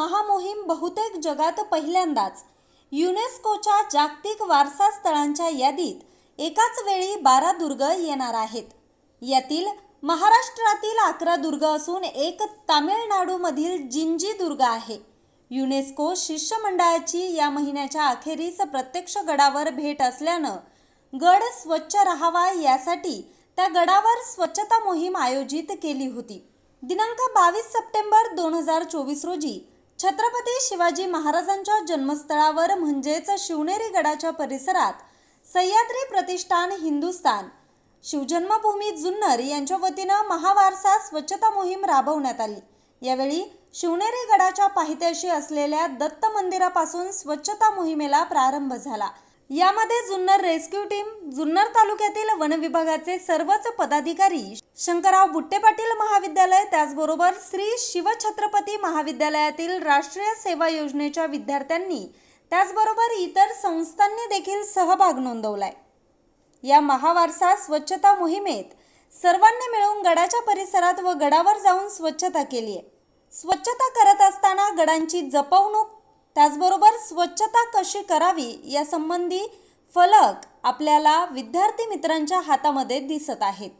महामोहीम बहुतेक जगात पहिल्यांदाच. युनेस्कोच्या जागतिक वारसा स्थळांच्या यादीत एकाच वेळी बारा दुर्ग येणार आहेत. यातील महाराष्ट्रातील अकरा दुर्ग असून एक तामिळनाडूमधील जिंजी दुर्ग आहे. युनेस्को शिष्यमंडळाची या महिन्याच्या अखेरीस प्रत्यक्ष गडावर भेट असल्यानं गड स्वच्छ राहावा यासाठी त्या गडावर स्वच्छता मोहीम आयोजित केली होती. दिनांक बावीस सप्टेंबर दोन हजार चोवीस रोजी छत्रपती शिवाजी महाराजांच्या जन्मस्थळावर म्हणजेच शिवनेरी गडाच्या परिसरात सह्याद्री प्रतिष्ठान हिंदुस्तान शिवजन्मभूमी जुन्नर यांच्या वतीनं महावारसा स्वच्छता मोहीम राबवण्यात आली. यावेळी शिवनेरी गडाच्या पाहित्याशी असलेल्या दत्त मंदिरापासून स्वच्छता मोहिमेला प्रारंभ झाला. यामध्ये जुन्नर रेस्क्यू टीम जुन्नर तालुक्यातील वन विभागाचे सर्वच पदाधिकारी शंकरराव बुट्टे पाटील महाविद्यालय त्याचबरोबर श्री शिवछत्रपती महाविद्यालयातील राष्ट्रीय सेवा योजनेच्या विद्यार्थ्यांनी त्याचबरोबर इतर संस्थांनी देखील सहभाग नोंदवलाय. या महावारसा स्वच्छता मोहिमेत सर्वांनी मिळून गडाच्या परिसरात व गडावर जाऊन स्वच्छता केली आहे स्वच्छता करत असताना गडांची जपवणूक त्याचबरोबर स्वच्छता कशी करावी यासंबंधी फलक आपल्याला विद्यार्थी मित्रांच्या हातामध्ये दिसत आहेत.